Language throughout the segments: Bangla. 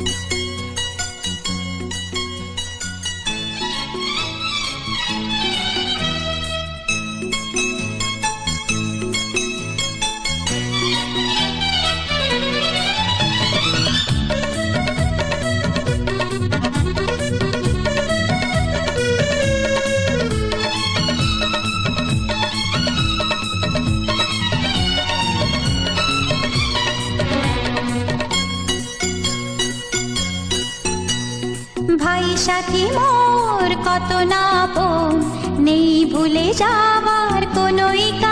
Música ভাই সাথী মোর কত না নেই ভুলে যাবার কোনোই কারণ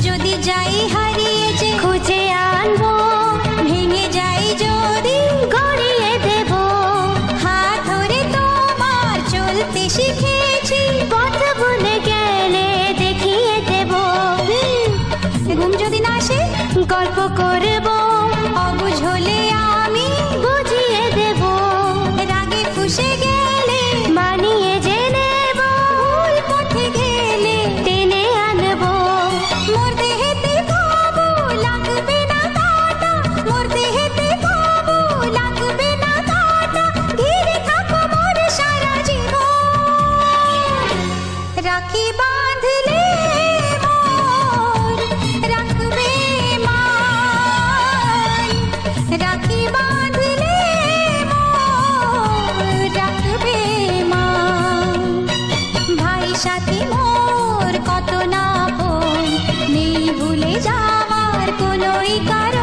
যদি যাই হারিয়ে সাথী মোর কত না নেই ভুলে যাওয়ার কোনো কারণ